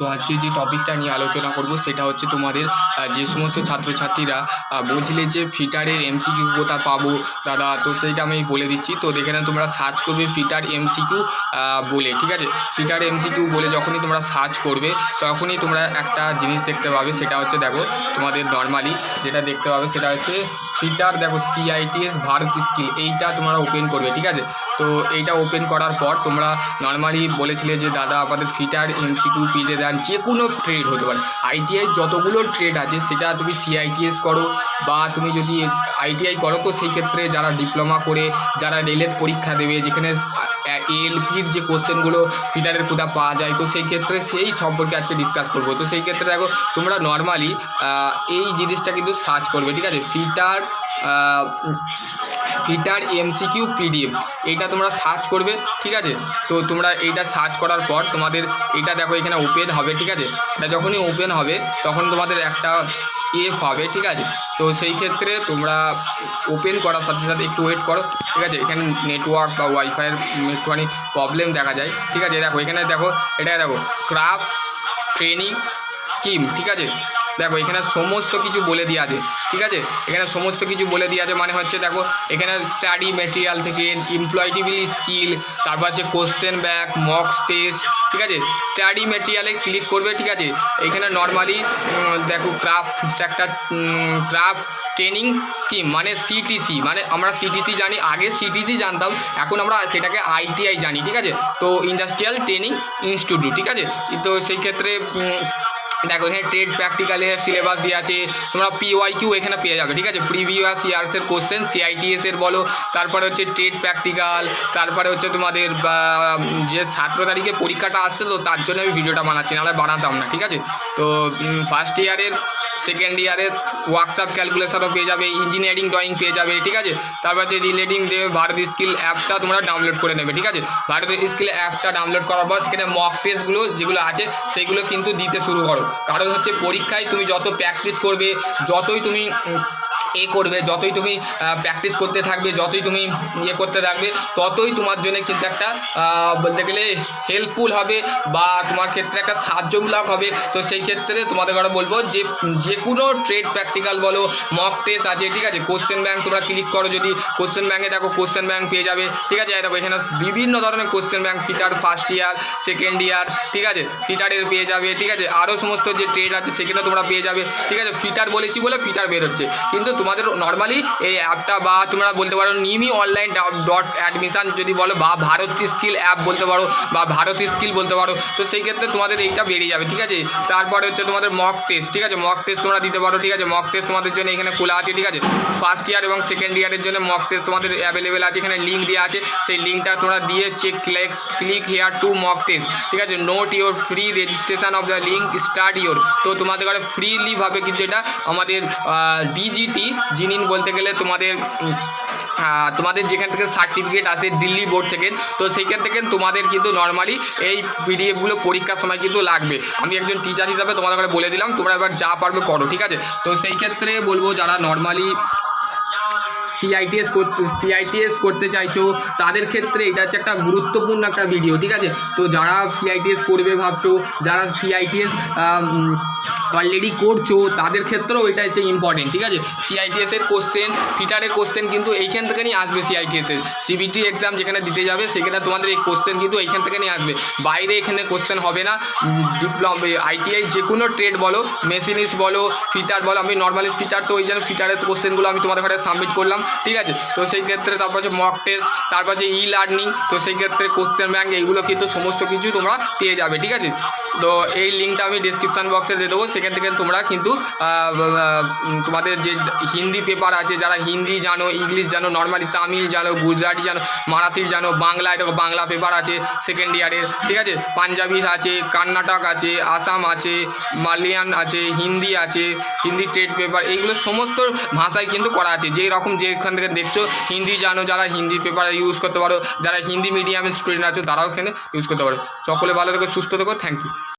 তো আজকে যে টপিকটা নিয়ে আলোচনা করব, সেটা হচ্ছে তোমাদের যে সমস্ত ছাত্রছাত্রীরা বুঝলে যে ফিটারের এমসিকিউ কোথা পাবো? দাদা, তো সেইটা আমি বলে দিচ্ছি। তো দেখে তোমরা সার্চ করবে ফিটার এমসিকিউ বলে, ঠিক আছে? ফিটার এমসিকিউ বলে যখনই তোমরা সার্চ করবে, তখনই তোমরা একটা জিনিস দেখতে পাবে, সেটা হচ্ছে দেখো, তোমাদের নর্মালি যেটা দেখতে পাবে, সেটা হচ্ছে ফিটার, দেখো সিআইটিএস ভারত স্কিল এইটা তোমরা ওপেন করবে, ঠিক আছে? তো এইটা ওপেন করার পর তোমরা নর্মালি বলেছিলে যে, দাদা, আমাদের ফিটার এমসিকিউ পিজে দেন। যে কোনো ট্রেড হতে পারে। আইটিআই যতগুলো ট্রেড আছে, সেটা তুমি সিআইটিএস করো বা তুমি যদি আইটিআই করো, তো সেই ক্ষেত্রে যারা ডিপ্লোমা করে, যারা রেলের পরীক্ষা দেবে, যেখানে এএলপির যে কোশ্চেনগুলো ফিটারের কোথা পাওয়া যায়, তো সেই ক্ষেত্রে সেই সম্পর্কে আজকে ডিসকাস করব। তো সেই ক্ষেত্রে দেখো, তোমরা নর্মালি এই জিনিসটা কিন্তু সার্চ করবে, ঠিক আছে? ফিটার ফিটার এমসিকিউ পিডিএফ এইটা তোমরা সার্চ করবে, ঠিক আছে? তো তোমরা এইটা সার্চ করার পর তোমাদের এটা দেখো, এখানে ওপেন হবে, ঠিক আছে? এটা যখনই ওপেন হবে, তখন তোমাদের একটা এফ হবে ঠিক আছে? তো সেই ক্ষেত্রে তোমরা ওপেন করার সাথে সাথে একটু ওয়েট করো, ঠিক আছে? এখানে নেটওয়ার্ক বা ওয়াইফাইয়ের একটুখানি প্রবলেম দেখা যায়, ঠিক আছে? দেখো, এখানে দেখো, এটা দেখো ক্রাফট ট্রেনিং স্কিম ঠিক আছে? দেখো, এখানে সমস্ত কিছু বলে দেওয়া আছে, ঠিক আছে? এখানে সমস্ত কিছু বলে দেওয়া আছে মানে হচ্ছে, দেখো, এখানে স্টাডি মেটেরিয়াল থেকে এমপ্লয়টিবিল স্কিল তারপর হচ্ছে কোশ্চেন ব্যাক মক টেস্ট ঠিক আছে? স্টাডি মেটেরিয়ালে ক্লিক করবে, ঠিক আছে? এখানে নর্মালি দেখো ক্রাফট একটা ক্রাফট ট্রেনিং স্কিম মানে সিটিসি মানে আমরা সিটিসি জানি, আগে সিটিসি জানতাম, এখন আমরা সেটাকে আইটিআই জানি, ঠিক আছে? তো ইন্ডাস্ট্রিয়াল ট্রেনিং ইনস্টিটিউট ঠিক আছে? তো সেই ক্ষেত্রে দেখো, এখানে ট্রেড প্র্যাকটিক্যালের সিলেবাস দেওয়া আছে। তোমরা পিওয়াই কিউ এখানে পেয়ে যাবে, ঠিক আছে? প্রিভিয়াস ইয়ার্সের কোশ্চেন সিআইটিএস এর বলো, তারপরে হচ্ছে ট্রেড প্র্যাকটিক্যাল তারপরে হচ্ছে তোমাদের যে সতেরো তারিখে পরীক্ষাটা আসছে তো তার জন্য আমি ভিডিওটা বানাচ্ছি, নাহলে বানাতাম না, ঠিক আছে? তো ফার্স্ট ইয়ারের সেকেন্ড ইয়ারের ওয়ার্কশপ ক্যালকুলেশনও পেয়ে যাবে ইঞ্জিনিয়ারিং ড্রয়িং পেয়ে যাবে, ঠিক আছে? তারপর যে রিলেটিং যে ভারত স্কিল অ্যাপটা তোমরা ডাউনলোড করে নেবে, ঠিক আছে? ভারত স্কিল অ্যাপটা ডাউনলোড করার পর সেখানে মক টেস্টগুলো যেগুলো আছে, সেগুলো কিন্তু দিতে শুরু করো। কারণ হচ্ছে পরীক্ষায় তুমি যত প্র্যাকটিস করবে যতই তুমি এ করবে, যতই তুমি প্র্যাকটিস করতে থাকবে, যতই তুমি ইয়ে করতে থাকবে, ততই তোমার জন্য কিন্তু একটা বলতে গেলে হেল্পফুল হবে বা তোমার ক্ষেত্রে একটা সাহায্যমূলক হবে। তো সেই ক্ষেত্রে তোমাদের কথা বলব যে যে কোনো ট্রেড প্র্যাকটিক্যাল বলো মক টেস্ট আছে, ঠিক আছে? কোশ্চেন ব্যাংক তোমরা ক্লিক করো যদি কোশ্চেন ব্যাংকে দেখো কোশ্চেন ব্যাংক পেয়ে যাবে, ঠিক আছে? দেখো, এখানে বিভিন্ন ধরনের question bank fitter first year second year ঠিক আছে? ফিটারের পেয়ে যাবে, ঠিক আছে? আরও সমস্ত যে ট্রেড আছে, সেখানে তোমরা পেয়ে যাবে, ঠিক আছে? ফিটার বলেছি বলে ফিটার বেরোচ্ছে। কিন্তু তোমাদের নর্মালি এই অ্যাপটা বা তোমরা বলতে পারো নিমি অনলাইন ডট অ্যাডমিশান যদি বলো বা ভারত স্কিল অ্যাপ বলতে পারো বা ভারত স্কিল বলতে পারো, তো সেই ক্ষেত্রে তোমাদের এইটা বেরিয়ে যাবে, ঠিক আছে? তারপরে হচ্ছে তোমাদের মক টেস্ট ঠিক আছে? মক টেস্ট তোমরা দিতে পারো, ঠিক আছে? মক টেস্ট তোমাদের জন্য এখানে খোলা আছে, ঠিক আছে? ফার্স্ট ইয়ার এবং সেকেন্ড ইয়ারের জন্য মক টেস্ট তোমাদের অ্যাভেলেবেল আছে, এখানে লিঙ্ক দেওয়া আছে। সেই লিঙ্কটা তোমরা দিয়ে check click click here to mock test ঠিক আছে? Note your free registration of the link start your তো তোমাদের ঘরে ফ্রিলিভাবে কিন্তু এটা আমাদের ডিজিটি জিনিন বলতে গেলে তোমাদের তোমাদের যেখান থেকে সার্টিফিকেট আসে দিল্লি বোর্ড থেকে, তো সেইখান থেকে তোমাদের কিন্তু নর্মালি এই পিডিএফগুলো পরীক্ষার সময় কিন্তু লাগবে। আমি একজন টিচার হিসাবে তোমাদের বলে দিলাম, তোমরা এবার যা পারবে করো, ঠিক আছে? তো সেই ক্ষেত্রে বলব যারা নর্মালি সিআইটিএস করতে সিআইটিএস করতে চাইছো, তাদের ক্ষেত্রে এটা হচ্ছে একটা গুরুত্বপূর্ণ একটা ভিডিও ঠিক আছে? তো যারা সিআইটিএস করবে ভাবছ, যারা সিআইটিএস অলরেডি করছ, তাদের ক্ষেত্রেও এটা হচ্ছে ইম্পর্টেন্ট ঠিক আছে? সিআইটিএসের কোশ্চেন ফিটারের কোশ্চেন কিন্তু এইখান থেকে নিয়ে আসবে সিআইটিএসের সিবিটি এক্সাম যেখানে দিতে যাবে, সেখানে তোমাদের এই কোশ্চেন কিন্তু এইখান থেকে নিয়ে আসবে। বাইরে এখানে কোশ্চেন হবে না ডিপ্লোমা আইটিআই যে কোনো ট্রেড বলো মেশিনিস্ট বলো ফিটার বলো, আমি নর্মালি ফিটার তো ওই জন্য ফিটারের কোশ্চেনগুলো আমি তোমাদের ঘরে সাবমিট করলাম। ঠিক আছে? তো সেই ক্ষেত্রে তারপর হচ্ছে মক টেস্ট তারপর হচ্ছে ই লার্নিং তো সেই ক্ষেত্রে কোশ্চেন ব্যাংক এইগুলো কিন্তু সমস্ত কিছু তোমরা পেয়ে যাবে, ঠিক আছে? তো এই লিঙ্কটা আমি ডিসক্রিপশান বক্সে দিয়ে দেবো, সেখান থেকে তোমরা কিন্তু তোমাদের যে হিন্দি পেপার আছে, যারা হিন্দি জানো, ইংলিশ জানো নর্মালি তামিল জানো, গুজরাটি জানো, মারাঠির জানো, বাংলায় দেখো বাংলা পেপার আছে সেকেন্ড ইয়ারের ঠিক আছে? পাঞ্জাবি আছে, কর্ণাটক আছে, আসাম আছে, মালয়ান আছে, হিন্দি আছে, হিন্দি ট্রেড পেপার এইগুলো সমস্ত ভাষায় কিন্তু করা আছে যেই রকম যেখান থেকে দেখছ, হিন্দি জানো, যারা হিন্দি পেপার ইউজ করতে পারো, যারা হিন্দি মিডিয়ামের স্টুডেন্ট আছো, তারাও এখানে ইউজ করতে পারো। সকলে ভালো থেকো, সুস্থ থেকো থ্যাংক ইউ